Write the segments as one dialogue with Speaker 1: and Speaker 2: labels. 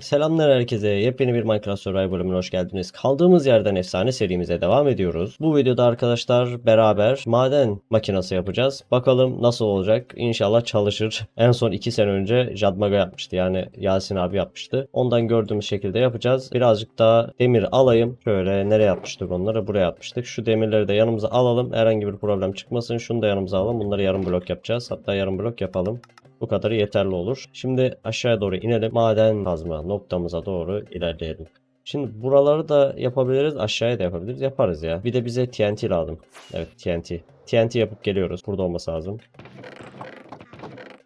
Speaker 1: Selamlar herkese. Yepyeni bir Minecraft Survival bölümüne hoş geldiniz. Kaldığımız yerden efsane serimize devam ediyoruz. Bu videoda arkadaşlar beraber maden makinesi yapacağız. Bakalım nasıl olacak. İnşallah çalışır. En son 2 sene önce Jadmaga yapmıştı. Yani Yasin abi yapmıştı. Ondan gördüğümüz şekilde yapacağız. Birazcık daha demir alayım. Şöyle nereye yapmıştık onları? Buraya yapmıştık. Şu demirleri de yanımıza alalım. Herhangi bir problem çıkmasın. Şunu da yanımıza alalım. Bunları yarım blok yapacağız. Hatta yarım blok yapalım. Bu kadarı yeterli olur. Şimdi aşağıya doğru inelim. Maden kazma noktamıza doğru ilerleyelim. Şimdi buraları da yapabiliriz. Aşağıya da yapabiliriz. Yaparız ya. Bir de bize TNT lazım. Evet TNT. TNT yapıp geliyoruz. Burada olması lazım.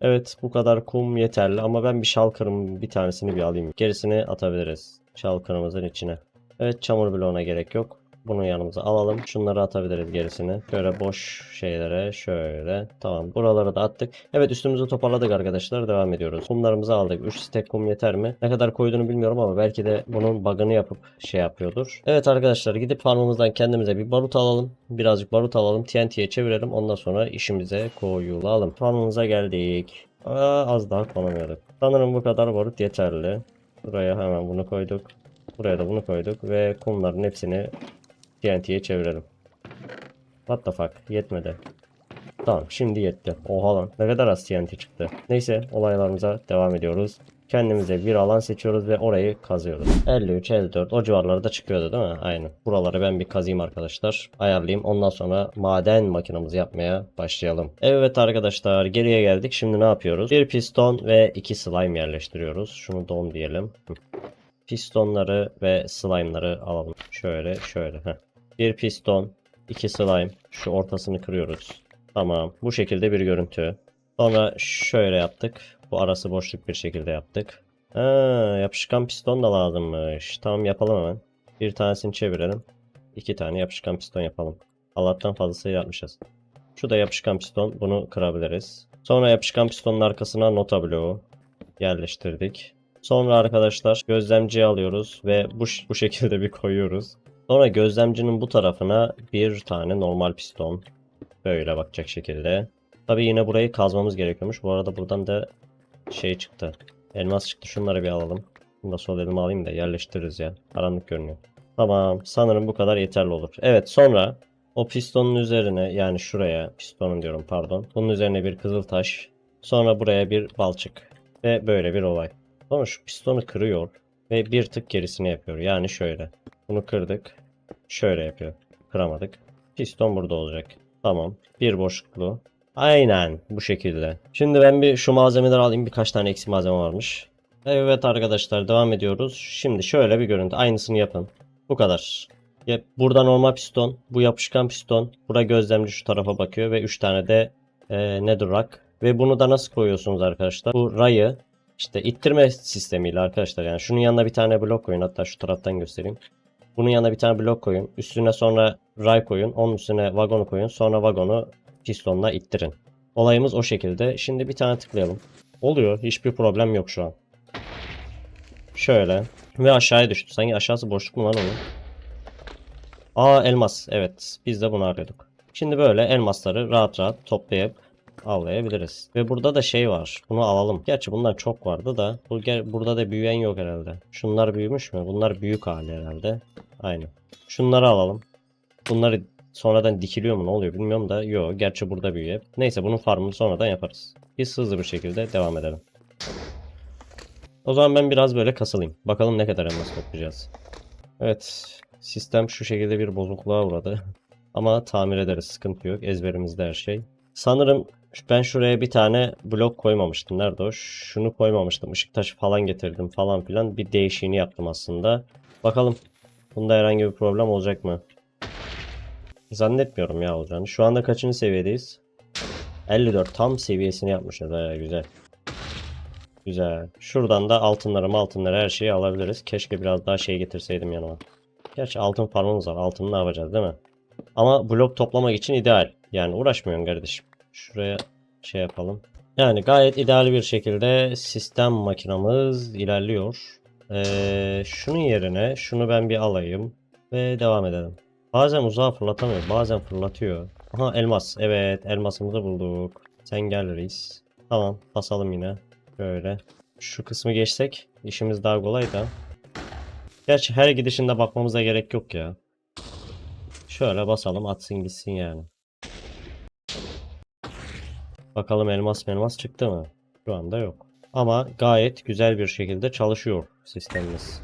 Speaker 1: Evet bu kadar kum yeterli ama ben bir şalkırım bir tanesini bir alayım. Gerisini atabiliriz. Şalkırımızın içine. Evet çamur bloğuna gerek yok. Bunu yanımıza alalım. Şunları atabiliriz gerisini. Şöyle boş şeylere şöyle. Tamam. Buraları da attık. Evet üstümüzü toparladık arkadaşlar. Devam ediyoruz. Kumlarımızı aldık. 3 stek kum yeter mi? Ne kadar koyduğunu bilmiyorum ama belki de bunun bug'ını yapıp şey yapıyordur. Evet arkadaşlar gidip farmımızdan kendimize bir barut alalım. Birazcık barut alalım. TNT'ye çevirelim. Ondan sonra işimize koyulalım. Farmımıza geldik. Aa, az daha konamıyorduk. Sanırım bu kadar barut yeterli. Buraya hemen bunu koyduk. Buraya da bunu koyduk ve kumların hepsini TNT'ye çevirelim. What the fuck? Yetmedi. Tamam şimdi yetti. Oha lan ne kadar az TNT çıktı. Neyse olaylarımıza devam ediyoruz. Kendimize bir alan seçiyoruz ve orayı kazıyoruz. 53, 54 o civarlarda çıkıyordu değil mi? Aynen. Buraları ben bir kazayım arkadaşlar. Ayarlayayım. Ondan sonra maden makinamızı yapmaya başlayalım. Evet arkadaşlar geriye geldik. Şimdi ne yapıyoruz? Bir piston ve iki slime yerleştiriyoruz. Şunu don diyelim. Pistonları ve slime'ları alalım. Şöyle şöyle. Heh. Bir piston, iki slime. Şu ortasını kırıyoruz. Tamam. Bu şekilde bir görüntü. Sonra şöyle yaptık. Bu arası boşluk bir şekilde yaptık. Ha, yapışkan piston da lazımmış. Tamam yapalım hemen. Bir tanesini çevirelim. İki tane yapışkan piston yapalım. Allah'tan fazlası yapmışız. Şu da yapışkan piston. Bunu kırabiliriz. Sonra yapışkan pistonun arkasına nota bloğu yerleştirdik. Sonra arkadaşlar gözlemciyi alıyoruz ve bu, bu şekilde bir koyuyoruz. Sonra gözlemcinin bu tarafına bir tane normal piston. Böyle bakacak şekilde. Tabi yine burayı kazmamız gerekiyormuş. Bu arada buradan da şey çıktı. Elmas çıktı. Şunları bir alalım. Bunu da sol elime alayım da yerleştiririz ya. Karanlık görünüyor. Tamam. Sanırım bu kadar yeterli olur. Evet sonra o pistonun üzerine yani şuraya pistonun diyorum pardon. Bunun üzerine bir kızıl taş. Sonra buraya bir balçık. Ve böyle bir olay. Sonra şu pistonu kırıyor. Ve bir tık gerisini yapıyor. Yani şöyle. Bunu kırdık. Şöyle yapıyor. Kıramadık. Piston burada olacak. Tamam. Bir boşluklu. Aynen bu şekilde. Şimdi ben bir şu malzemeleri alayım. Birkaç tane eksik malzeme varmış. Evet arkadaşlar devam ediyoruz. Şimdi şöyle bir görüntü. Aynısını yapın. Bu kadar. Ya, burada normal piston. Bu yapışkan piston. Bura gözlemci şu tarafa bakıyor. Ve 3 tane de e, nether rock. Ve bunu da nasıl koyuyorsunuz arkadaşlar? Bu rayı işte ittirme sistemiyle arkadaşlar. Yani şunun yanına bir tane blok koyun. Hatta şu taraftan göstereyim. Bunun yanına bir tane blok koyun. Üstüne sonra ray koyun. Onun üstüne vagonu koyun. Sonra vagonu pistonla ittirin. Olayımız o şekilde. Şimdi bir tane tıklayalım. Oluyor. Hiçbir problem yok şu an. Şöyle. Ve aşağıya düştü. Sanki aşağısı boşluk mu lan onun? Aa elmas. Evet. Biz de bunu arıyorduk. Şimdi böyle elmasları rahat rahat toplayıp avlayabiliriz. Ve burada da şey var. Bunu alalım. Gerçi bundan çok vardı da. Burada da büyüyen yok herhalde. Şunlar büyümüş mü? Bunlar büyük hali herhalde. Aynen. Şunları alalım. Bunları sonradan dikiliyor mu ne oluyor bilmiyorum da. Yok. Gerçi burada büyüyor. Neyse bunun farmını sonradan yaparız. Biz hızlı bir şekilde devam edelim. O zaman ben biraz böyle kasılayım. Bakalım ne kadar elmas toplayacağız. Evet. Sistem şu şekilde bir bozukluğa uğradı. Ama tamir ederiz. Sıkıntı yok. Ezberimizde her şey. Sanırım ben şuraya bir tane blok koymamıştım. Nerede o? Şunu koymamıştım. Işık taşı falan getirdim falan filan. Bir değişiğini yaptım aslında. Bakalım. Bunda herhangi bir problem olacak mı? Zannetmiyorum ya olacağını. Şu anda kaçıncı seviyedeyiz? 54 tam seviyesini yapmışız. Ha, güzel. Güzel. Şuradan da altınları altınları her şeyi alabiliriz. Keşke biraz daha şey getirseydim yanıma. Gerçi altın farmımız var. Altını ne yapacağız değil mi? Ama blok toplamak için ideal. Yani uğraşmıyorum kardeşim. Şuraya şey yapalım. Yani gayet ideal bir şekilde sistem makinamız ilerliyor. Ee, şunun yerine şunu ben bir alayım ve devam edelim. Bazen uzağa fırlatamıyor, bazen fırlatıyor. Aha elmas. Evet, elmasımızı bulduk. Sen gel reis. Tamam, basalım yine. Böyle. şu kısmı geçsek işimiz daha kolay da. Gerçi her gidişinde bakmamıza gerek yok ya. Şöyle basalım atsın gitsin yani. Bakalım elmas elmas çıktı mı? Şu anda yok. Ama gayet güzel bir şekilde çalışıyor sistemimiz.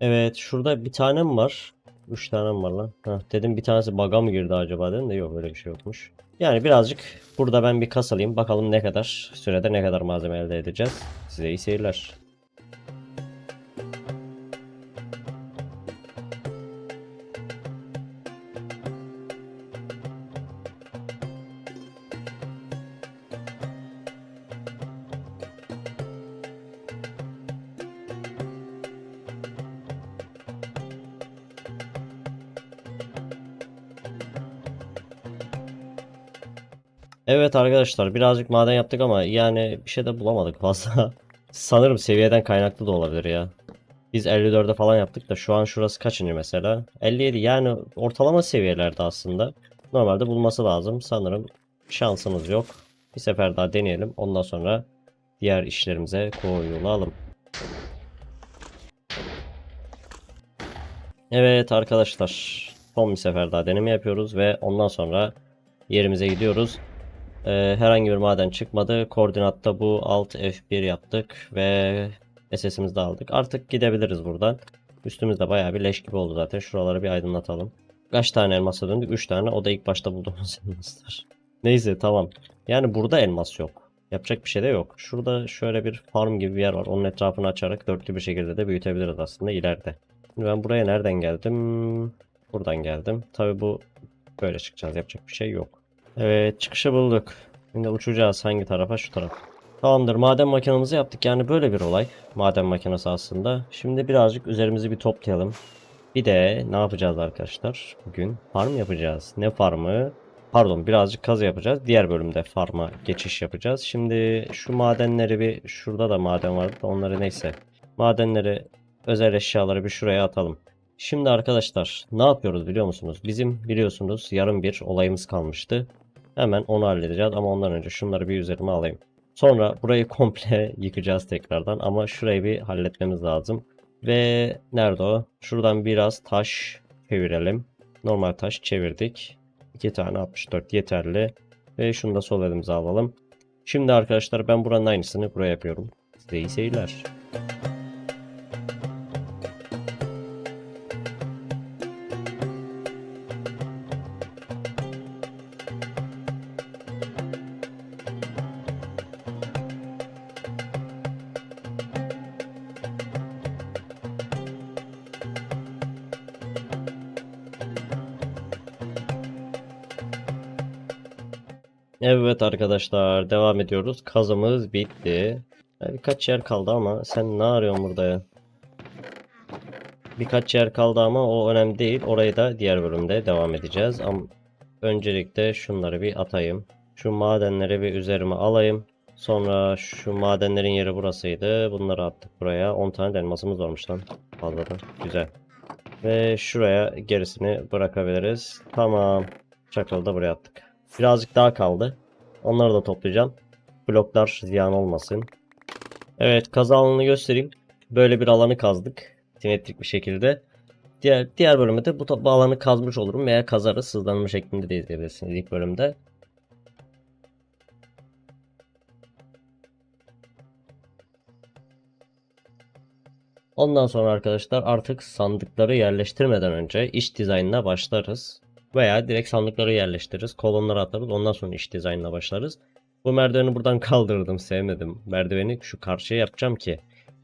Speaker 1: Evet şurada bir tanem var. Üç tanem var lan. Heh, dedim bir tanesi bug'a mı girdi acaba dedim de yok öyle bir şey yokmuş. Yani birazcık burada ben bir kasalayım. Bakalım ne kadar sürede ne kadar malzeme elde edeceğiz. Size iyi seyirler. Evet arkadaşlar birazcık maden yaptık ama yani bir şey de bulamadık fazla. Sanırım seviyeden kaynaklı da olabilir ya. Biz 54'e falan yaptık da şu an şurası kaçıncı mesela? 57 yani ortalama seviyelerde aslında. Normalde bulması lazım. Sanırım şansımız yok. Bir sefer daha deneyelim. Ondan sonra diğer işlerimize koyulalım. Evet arkadaşlar. Son bir sefer daha deneme yapıyoruz ve ondan sonra yerimize gidiyoruz. Ee, herhangi bir maden çıkmadı. Koordinatta bu alt F1 yaptık ve SS'imizi de aldık. Artık gidebiliriz buradan. Üstümüzde bayağı bir leş gibi oldu zaten. Şuraları bir aydınlatalım. Kaç tane elmasa döndük? 3 tane. O da ilk başta bulduğumuz elmaslar. Neyse tamam. Yani burada elmas yok. Yapacak bir şey de yok. Şurada şöyle bir farm gibi bir yer var. Onun etrafını açarak dörtlü bir şekilde de büyütebiliriz aslında ileride. Şimdi ben buraya nereden geldim? Buradan geldim. Tabi bu böyle çıkacağız. Yapacak bir şey yok. Evet çıkışı bulduk. Şimdi uçacağız hangi tarafa? Şu tarafa. Tamamdır maden makinamızı yaptık. Yani böyle bir olay. Maden makinesi aslında. Şimdi birazcık üzerimizi bir toplayalım. Bir de ne yapacağız arkadaşlar? Bugün farm yapacağız. Ne farmı? Pardon birazcık kazı yapacağız. Diğer bölümde farma geçiş yapacağız. Şimdi şu madenleri bir şurada da maden vardı da onları neyse. Madenleri özel eşyaları bir şuraya atalım. Şimdi arkadaşlar ne yapıyoruz biliyor musunuz? Bizim biliyorsunuz yarım bir olayımız kalmıştı. Hemen onu halledeceğiz ama ondan önce şunları bir üzerime alayım. Sonra burayı komple yıkacağız tekrardan ama şurayı bir halletmemiz lazım. Ve nerede o? Şuradan biraz taş çevirelim. Normal taş çevirdik. 2 tane 64 yeterli. Ve şunu da sol elimize alalım. Şimdi arkadaşlar ben buranın aynısını buraya yapıyorum. Size iyi seyirler. Evet arkadaşlar devam ediyoruz. Kazımız bitti. Birkaç yer kaldı ama sen ne arıyorsun burada ya? Birkaç yer kaldı ama o önemli değil. Orayı da diğer bölümde devam edeceğiz. Ama öncelikle şunları bir atayım. Şu madenleri bir üzerime alayım. Sonra şu madenlerin yeri burasıydı. Bunları attık buraya. 10 tane de elmasımız varmış lan. Fazladan. Güzel. Ve şuraya gerisini bırakabiliriz. Tamam. Çakalı da buraya attık. Birazcık daha kaldı. Onları da toplayacağım. Bloklar ziyan olmasın. Evet kazı alanını göstereyim. Böyle bir alanı kazdık. Simetrik bir şekilde. Diğer diğer bölümde de bu, bu alanı kazmış olurum veya kazarız. Hızlanma şeklinde de izleyebilirsiniz ilk bölümde. Ondan sonra arkadaşlar artık sandıkları yerleştirmeden önce iç dizaynına başlarız. Veya direkt sandıkları yerleştiririz. Kolonları atarız. Ondan sonra iç dizaynına başlarız. Bu merdiveni buradan kaldırdım. Sevmedim. Merdiveni şu karşıya yapacağım ki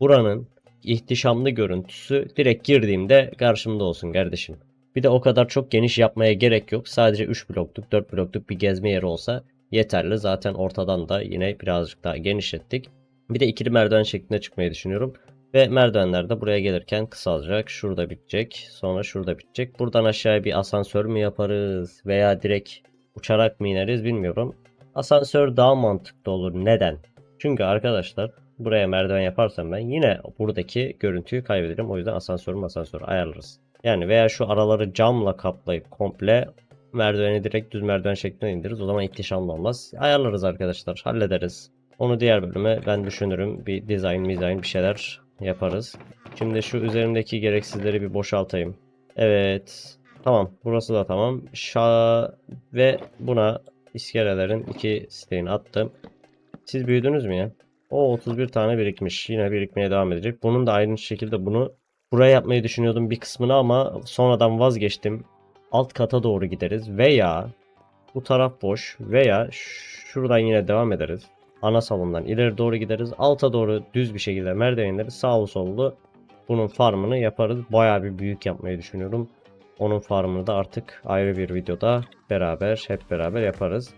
Speaker 1: buranın ihtişamlı görüntüsü direkt girdiğimde karşımda olsun kardeşim. Bir de o kadar çok geniş yapmaya gerek yok. Sadece 3 blokluk 4 blokluk bir gezme yeri olsa yeterli. Zaten ortadan da yine birazcık daha genişlettik. Bir de ikili merdiven şeklinde çıkmayı düşünüyorum. Ve merdivenler de buraya gelirken kısalacak. Şurada bitecek. Sonra şurada bitecek. Buradan aşağıya bir asansör mü yaparız? Veya direkt uçarak mı ineriz bilmiyorum. Asansör daha mantıklı olur. Neden? Çünkü arkadaşlar buraya merdiven yaparsam ben yine buradaki görüntüyü kaybederim. O yüzden asansörü asansörü ayarlarız. Yani veya şu araları camla kaplayıp komple merdiveni direkt düz merdiven şeklinde indiririz. O zaman ihtişamlı olmaz. Ayarlarız arkadaşlar. Hallederiz. Onu diğer bölüme ben düşünürüm. Bir dizayn, mizayn bir şeyler yaparız. Şimdi şu üzerimdeki gereksizleri bir boşaltayım. Evet. Tamam. Burası da tamam. Şa ve buna iskelelerin iki steğini attım. Siz büyüdünüz mü ya? O 31 tane birikmiş. Yine birikmeye devam edecek. Bunun da aynı şekilde bunu buraya yapmayı düşünüyordum bir kısmını ama sonradan vazgeçtim. Alt kata doğru gideriz veya bu taraf boş veya şuradan yine devam ederiz. Ana salondan ileri doğru gideriz. Alta doğru düz bir şekilde merdivenleri sağlı sollu bunun farmını yaparız. Bayağı bir büyük yapmayı düşünüyorum. Onun farmını da artık ayrı bir videoda beraber hep beraber yaparız.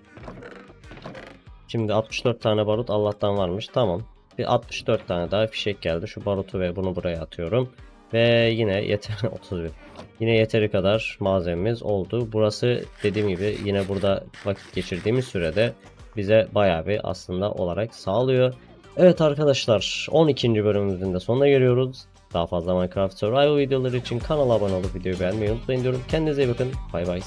Speaker 1: Şimdi 64 tane barut Allah'tan varmış. Tamam. Bir 64 tane daha fişek geldi. Şu barutu ve bunu buraya atıyorum. Ve yine yeter 31. Yine yeteri kadar malzememiz oldu. Burası dediğim gibi yine burada vakit geçirdiğimiz sürede bize bayağı bir aslında olarak sağlıyor. Evet arkadaşlar 12. bölümümüzün de sonuna geliyoruz. Daha fazla Minecraft Survival videoları için kanala abone olup videoyu beğenmeyi unutmayın diyorum. Kendinize iyi bakın. Bay bay.